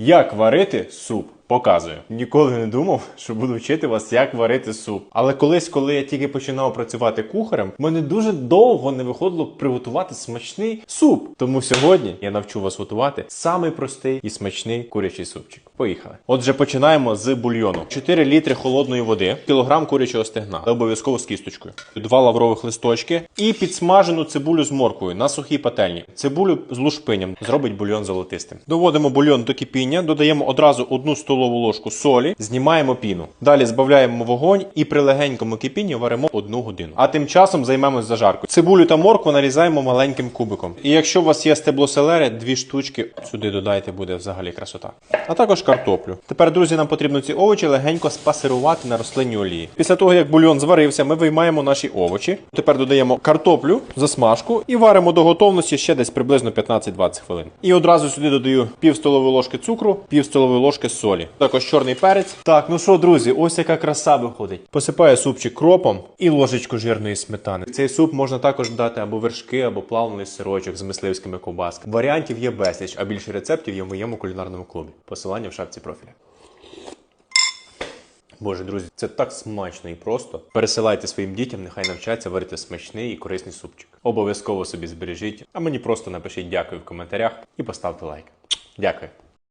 Як варити суп? Показую. Ніколи не думав, що буду вчити вас, як варити суп. Але колись, коли я тільки починав працювати кухарем, мене дуже довго не виходило приготувати смачний суп. Тому сьогодні я навчу вас готувати самий простий і смачний курячий супчик. Поїхали. Отже, починаємо з бульйону: 4 літри холодної води, кілограм курячого стегна, обов'язково з кісточкою, два лаврових листочки і підсмажену цибулю з морквою на сухій пательні. Цибулю з лушпиням зробить бульйон золотистим. Доводимо бульйон до кипіння, додаємо одразу одну столову ложку солі, знімаємо піну. Далі збавляємо вогонь і при легенькому кипінні варимо одну годину. А тим часом займемось зажаркою. Цибулю та моркву нарізаємо маленьким кубиком. І якщо у вас є стебло селери, дві штучки сюди додайте, буде взагалі красота. А також картоплю. Тепер, друзі, нам потрібно ці овочі легенько спасирувати на рослинній олії. Після того, як бульйон зварився, ми виймаємо наші овочі. Тепер додаємо картоплю, засмажку і варимо до готовності ще десь приблизно 15-20 хвилин. І одразу сюди додаю пів столової ложки цукру, пів столової ложки солі. Також чорний перець. Так, ну що, друзі, ось яка краса виходить. Посипаю супчик кропом і ложечку жирної сметани. Цей суп можна також додати або вершки, або плавлений сирочок з мисливськими ковбасками. Варіантів є безліч, а більше рецептів є в моєму кулінарному клубі. Посилання в шапці профіля. Боже, друзі, це так смачно і просто. Пересилайте своїм дітям, нехай навчаться варити смачний і корисний супчик. Обов'язково собі збережіть, а мені просто напишіть дякую в коментарях і поставте лайк. Дякую.